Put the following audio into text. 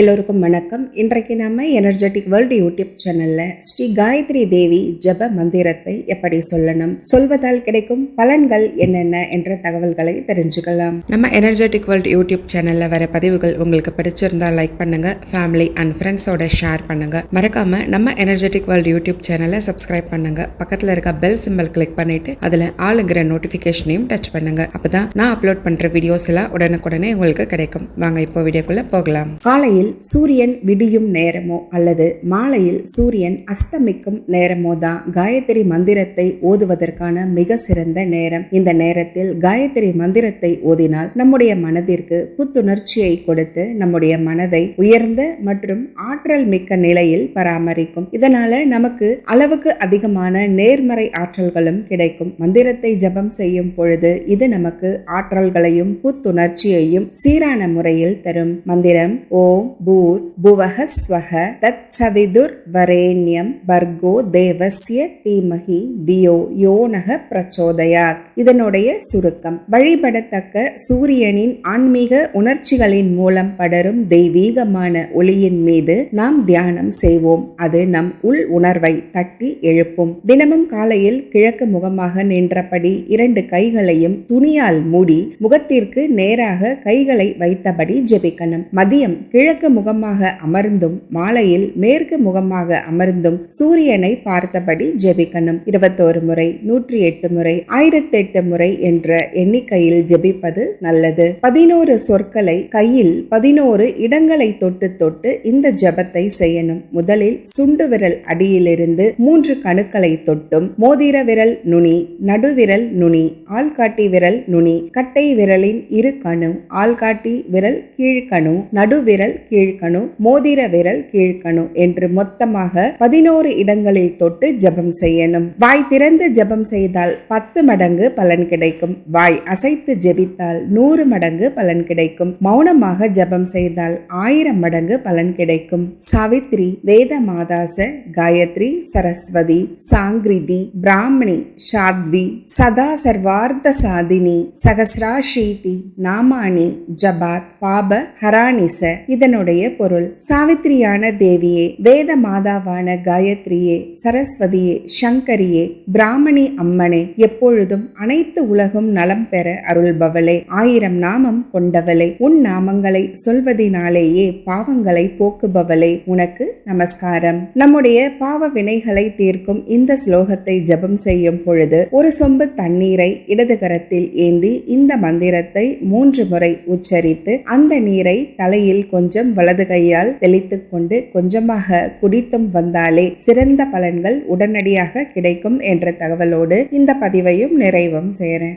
எல்லோருக்கும் வணக்கம். இன்றைக்கு நம்ம எனர்ஜெட்டிக் வேர்ல்டு யூடியூப் சேனல்ல ஸ்ரீ காயத்ரி தேவி ஜப மந்திரத்தை எப்படி சொல்லணும்? சொல்வதால் கிடைக்கும் பலன்கள் என்னென்ன என்ற தகவல்களை தெரிஞ்சுக்கலாம். நம்ம எனர்ஜெட்டிக் வேர்ல்டு யூடியூப் சேனல்ல வர பதிவுகள் உங்களுக்கு பிடிச்சிருந்தா லைக் பண்ணுங்க. ஃபேமிலி அண்ட் ஃப்ரெண்ட்ஸோட ஷேர் பண்ணுங்க. மறக்காம நம்ம எனர்ஜெட்டிக் வேர்ல்டு யூடியூப் சேனலை சப்ஸ்கிரைப் பண்ணுங்க. பக்கத்துல இருக்க பெல் சிம்பல் கிளிக் பண்ணிட்டு அதுல ஆளுங்கிற நோட்டிபிகேஷனையும் டச் பண்ணுங்க. அப்பதான் நான் அப்லோட் பண்ற வீடியோஸ் எல்லாம் உடனுக்குடனே உங்களுக்கு கிடைக்கும். வாங்க இப்போ வீடியோக்குள்ள போகலாம். காலையில் சூரியன் விடியும் நேரமோ அல்லது மாலையில் சூரியன் அஸ்தமிக்கும் நேரமோ தான் காயத்ரி மந்திரத்தை ஓதுவதற்கான மிக சிறந்த நேரம். இந்த நேரத்தில் காயத்ரி மந்திரத்தை ஓதினால் நம்முடைய மனதிற்கு புத்துணர்ச்சியை கொடுத்து நம்முடைய மனதை உயர்ந்த மற்றும் ஆற்றல் மிக்க நிலையில் பராமரிக்கும். இதனால நமக்கு அளவுக்கு அதிகமான நேர்மறை ஆற்றல்களும் கிடைக்கும். மந்திரத்தை ஜபம் செய்யும் பொழுது இது நமக்கு ஆற்றல்களையும் புத்துணர்ச்சியையும் சீரான முறையில் தரும். மந்திரம் ஓம் பூர் புவக தத் சவிதுர் வரேண்யம் பர்கோ தீமகி தியோ யோனக பிரச்சோதயாத். இதனுடைய சுருக்கம் வழிபடத்தக்க சூரியனின் ஆன்மீக உணர்ச்சிகளின் மூலம் படரும் தெய்வீகமான ஒளியின் மீது நாம் தியானம் செய்வோம். அது நம் உள் உணர்வை தட்டி எழுப்பும். தினமும் காலையில் கிழக்கு முகமாக நின்றபடி இரண்டு கைகளையும் துணியால் மூடி முகத்திற்கு நேராக கைகளை வைத்தபடி ஜெபிக்கணும். மதியம் கிழக்கு முகமாக அமர்ந்தும் மாலையில் மேற்கு முகமாக அமர்ந்தும் சூரியனை பார்த்தபடி ஜெபிக்கணும். இருபத்தோரு முறை நூற்றி எட்டு முறை ஆயிரத்தி எட்டு முறை என்ற எண்ணிக்கையில் ஜெபிப்பது நல்லது. பதினோரு சொற்களை கையில் பதினோரு இடங்களை தொட்டு தொட்டு இந்த ஜபத்தை செய்யணும். முதலில் சுண்டு விரல் அடியிலிருந்து மூன்று கணுக்களை தொட்டும். மோதிர விரல் நுனி நடுவிரல் நுனி ஆள்காட்டி விரல் நுனி கட்டை விரலின் இரு கணு ஆள்காட்டி விரல் கீழ்கணு நடுவிரல் கீழ்கணு மோதிர விரல் கீழ்கணு என்று மொத்தமாக பதினோரு இடங்களில் தொட்டு ஜபம் செய்யணும். வாய் திறந்து ஜபம் செய்தால் பத்து மடங்கு பலன் கிடைக்கும். வாய் அசைத்து ஜெபித்தால் நூறு மடங்கு பலன் கிடைக்கும். மௌனமாக ஜபம் செய்தால் ஆயிரம் மடங்கு பலன் கிடைக்கும். சாவித்ரி வேத மாதாச காயத்ரி சரஸ்வதி சாங்கிரிதி பிராமணி சாத்வி சதா சர்வார்த்த சாதினி சகசிராஷீதி நாமானி ஜபாத் பாப ஹரானிச இதனுடைய பொருள். சாவித்ரியான தேவியே வேத மாதாவான காயத்ரியே சரஸ்வதியே சங்கரியே பிராமணி அம்மனே எப்பொழுதும் அனைத்து உலகும் நலம் பெற அருள்பவளே. ஆயிரம் நாமம் கொண்டவளே உன் நாமங்களை சொல்வதினாலேயே பாவங்களை போக்குபவளே. உனக்கு நமஸ்காரம். நம்முடைய பாவ வினைகளை தீர்க்கும் இந்த ஸ்லோகத்தை ஜபம் செய்யும் பொழுது ஒரு சொம்பு தண்ணீரை இடது கரத்தில் ஏந்தி இந்த மந்திரத்தை மூன்று முறை உச்சரித்து அந்த நீரை தலையில் கொஞ்சம் வலது கையால் தெளித்து கொண்டு கொஞ்சமாக குடித்தும் வந்தாலே சிறந்த பலன்கள் உடனடியாக கிடைக்கும் என்ற தகவலோடு இந்த பதிவையும் நிறைவும் செய்கிறேன்.